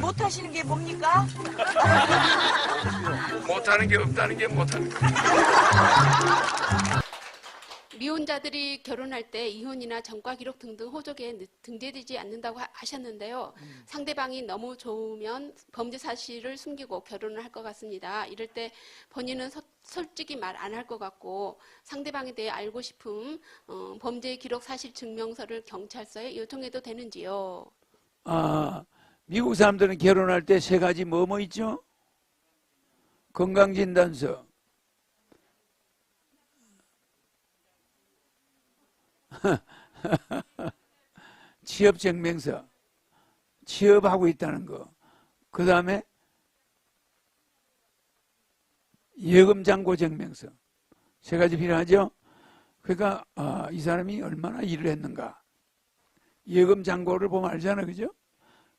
못하시는 게 뭡니까? 못하는 게 없다는 게 못하는 게. 미혼자들이 결혼할 때 이혼이나 전과 기록 등등 호적에 느- 등재되지 않는다고 하- 하셨는데요. 상대방이 너무 좋으면 범죄 사실을 숨기고 결혼을 할 것 같습니다. 이럴 때 본인은 서- 솔직히 말 안 할 것 같고 상대방에 대해 알고 싶음 어, 범죄 기록 사실 증명서를 경찰서에 요청해도 되는지요? 아, 미국 사람들은 결혼할 때 세 가지 뭐뭐 있죠? 건강진단서, 취업증명서, 취업하고 있다는 거, 그 다음에 예금잔고 증명서 세 가지 필요하죠. 그러니까 아, 이 사람이 얼마나 일을 했는가 예금잔고를 보면 알잖아, 그죠?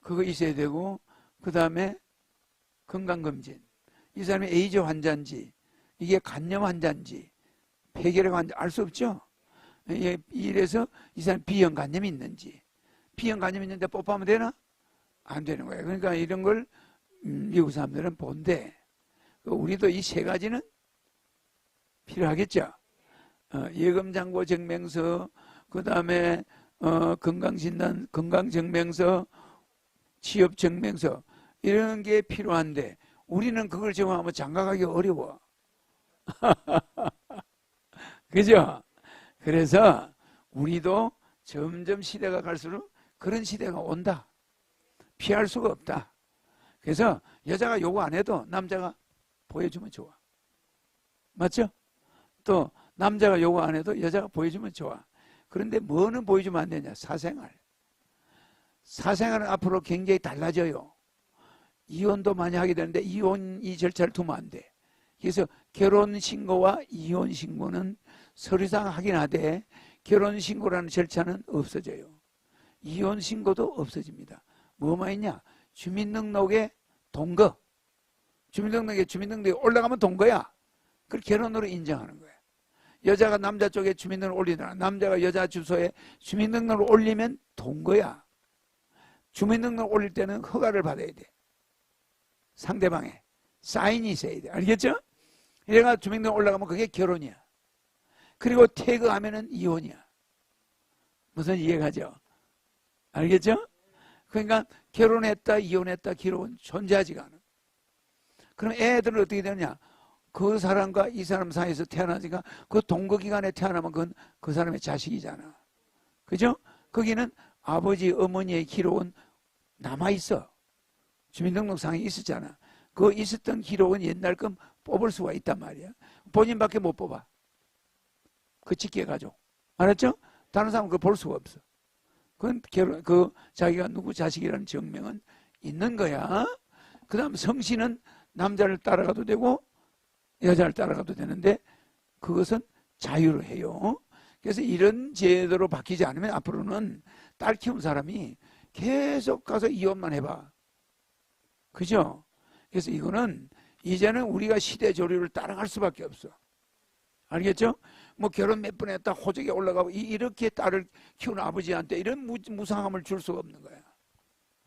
그거 있어야 되고 그 다음에 건강검진 이 사람이 에이즈 환자인지 이게 간염 환자인지 폐결핵 환자 알 수 없죠. 예, 이래서 이 사람 비형 간염이 있는지 비형 간염이 있는데 뽀뽀하면 되나? 안 되는 거예요. 그러니까 이런 걸 음, 미국 사람들은 본대. 우리도 이 세 가지는 필요하겠죠. 어, 예금잔고 증명서, 그 다음에 어, 건강진단, 건강증명서, 취업 증명서 이런 게 필요한데 우리는 그걸 제공하면 장가가기 어려워. 그죠? 그래서 우리도 점점 시대가 갈수록 그런 시대가 온다. 피할 수가 없다. 그래서 여자가 요구 안 해도 남자가 보여주면 좋아. 맞죠? 또 남자가 요구 안 해도 여자가 보여주면 좋아. 그런데 뭐는 보여주면 안 되냐? 사생활. 사생활은 앞으로 굉장히 달라져요. 이혼도 많이 하게 되는데 이혼 이 절차를 두면 안 돼. 그래서 결혼 신고와 이혼 신고는 서류상 확인하되 결혼 신고라는 절차는 없어져요. 이혼 신고도 없어집니다. 뭐만 있냐? 주민등록에 동거. 주민등록에 주민등록에 올라가면 동거야. 그걸 결혼으로 인정하는 거야. 여자가 남자 쪽에 주민등록을 올리더라. 남자가 여자 주소에 주민등록을 올리면 동거야. 주민등록 올릴 때는 허가를 받아야 돼. 상대방의 사인이 있어야 돼. 알겠죠? 이래가 주민등록 올라가면 그게 결혼이야. 그리고 퇴거하면은 이혼이야. 무슨 이해가죠? 알겠죠? 그러니까 결혼했다, 이혼했다, 기록은 존재하지가 않아. 그럼 애들은 어떻게 되느냐? 그 사람과 이 사람 사이에서 태어나니까 그 동거 기간에 태어나면 그건 그 사람의 자식이잖아. 그죠? 거기는 아버지, 어머니의 기록은 남아있어. 주민등록상에 있었잖아. 그 있었던 기록은 옛날 건 뽑을 수가 있단 말이야. 본인밖에 못 뽑아. 그 직계 가족. 알았죠? 다른 사람은 그거 볼 수가 없어. 그건 결혼, 그 자기가 누구 자식이라는 증명은 있는 거야. 그 다음 성씨는 남자를 따라가도 되고 여자를 따라가도 되는데 그것은 자유로 해요. 그래서 이런 제도로 바뀌지 않으면 앞으로는 딸 키운 사람이 계속 가서 이혼만 해봐. 그죠? 그래서 이거는 이제는 우리가 시대 조류를 따라갈 수밖에 없어. 알겠죠? 뭐 결혼 몇 번 했다 호적에 올라가고 이- 이렇게 딸을 키우는 아버지한테 이런 무, 무상함을 줄 수가 없는 거야.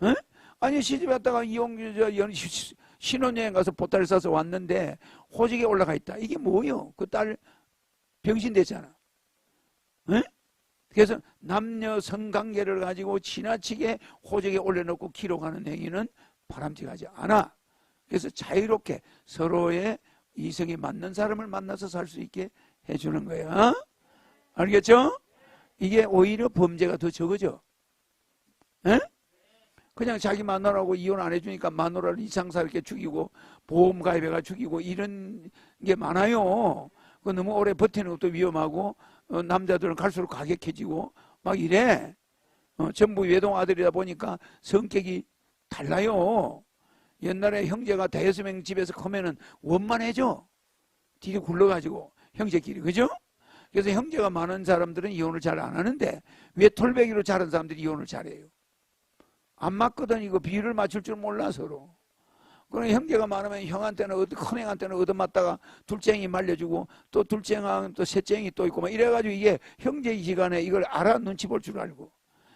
어? 아니 시집 왔다가 이혼 저 연- 시- 신혼여행 가서 보따리 싸서 왔는데 호적에 올라가 있다. 이게 뭐요? 그 딸 병신 됐잖아. 어? 그래서 남녀 성관계를 가지고 지나치게 호적에 올려놓고 기록하는 행위는 바람직하지 않아. 그래서 자유롭게 서로의 이성이 맞는 사람을 만나서 살 수 있게 해주는 거야. 알겠죠? 이게 오히려 범죄가 더 적어져. 에? 그냥 자기 마누라고 이혼 안 해주니까 마누라를 이상사 이렇게 죽이고 보험 가입해가 죽이고 이런 게 많아요. 그 너무 오래 버티는 것도 위험하고 어, 남자들은 갈수록 가격해지고 막 이래. 어, 전부 외동 아들이다 보니까 성격이 달라요. 옛날에 형제가 대여섯 명 집에서 크면은 원만해져. 뒤에 굴러가지고 형제끼리 그죠? 그래서 형제가 많은 사람들은 이혼을 잘 안 하는데 왜 톨배기로 자란 사람들이 이혼을 잘해요? 안 맞거든 이거 비율을 맞출 줄 몰라 서로. 그럼 형제가 많으면 형한테는 얻, 큰 형한테는 얻어맞다가 둘째형이 말려주고 또 둘째형 또 셋째형이 또 있고 막 이래가지고 이게 형제 기간에 이걸 알아 눈치 볼 줄 알고.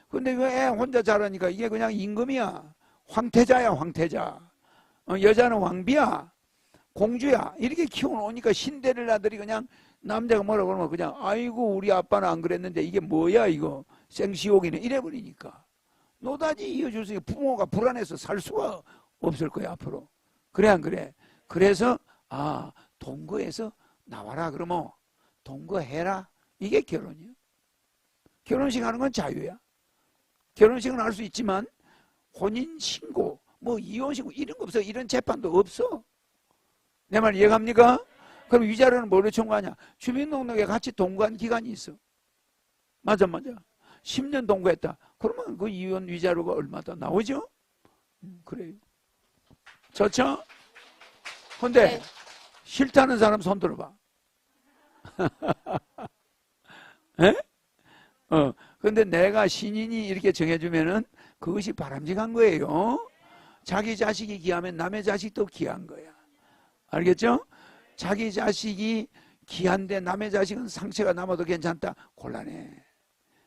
근데 왜애 혼자 자라니까 이게 그냥 임금이야. 황태자야 황태자. 어, 여자는 왕비야. 공주야. 이렇게 키워놓으니까 신데렐라들이 그냥 남자가 뭐라 그러면 그냥 아이고 우리 아빠는 안 그랬는데 이게 뭐야 이거 생시옥이네 이래버리니까 노다지 이어줄 수 있는 부모가 불안해서 살 수가 없을 거야 앞으로 그래 안 그래 그래서 아 동거에서 나와라 그러면 동거해라 이게 결혼이야 결혼식 하는 건 자유야 결혼식은 할 수 있지만 혼인 신고 뭐 이혼 신고 이런 거 없어 이런 재판도 없어 내 말 이해갑니까? 그럼 위자료는 뭐로 청구하냐? 주민등록에 같이 동거한 기간이 있어. 맞아, 맞아. 10년 동거했다. 그러면 그 이혼 위자료가 얼마다 나오죠? 음, 그래요. 좋죠? 근데 네. 싫다는 사람 손 들어봐. 에? 어, 근데 내가 신인이 이렇게 정해주면은 그것이 바람직한 거예요. 자기 자식이 귀하면 남의 자식도 귀한 거야. 알겠죠? 자기 자식이 귀한데 남의 자식은 상처가 남아도 괜찮다. 곤란해.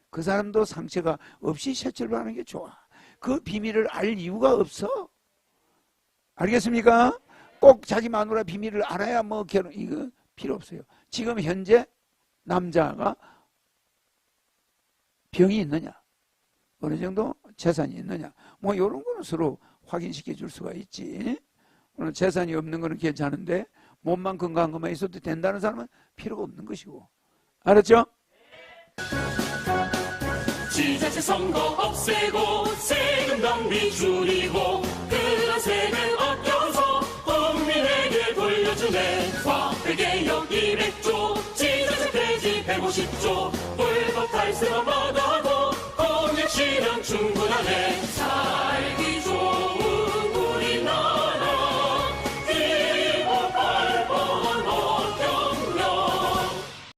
그 사람도 상처가 없이 새 출발하는 게 좋아. 그 비밀을 알 이유가 없어. 알겠습니까? 꼭 자기 마누라 비밀을 알아야 뭐 결혼, 이거 필요 없어요. 지금 현재 남자가 병이 있느냐? 어느 정도 재산이 있느냐? 뭐 이런 거는 서로 확인시켜 줄 수가 있지. 오늘 재산이 없는 거는 괜찮은데 몸만 건강한 것만 있어도 된다는 사람은 필요가 없는 것이고. 알았죠? 지자체 선거 없애고 세금 낭비 줄이 세금을 아껴서 국민에게 돌려주네. 과백개역 200조. 지자체 폐지 150조. 불법 탈세만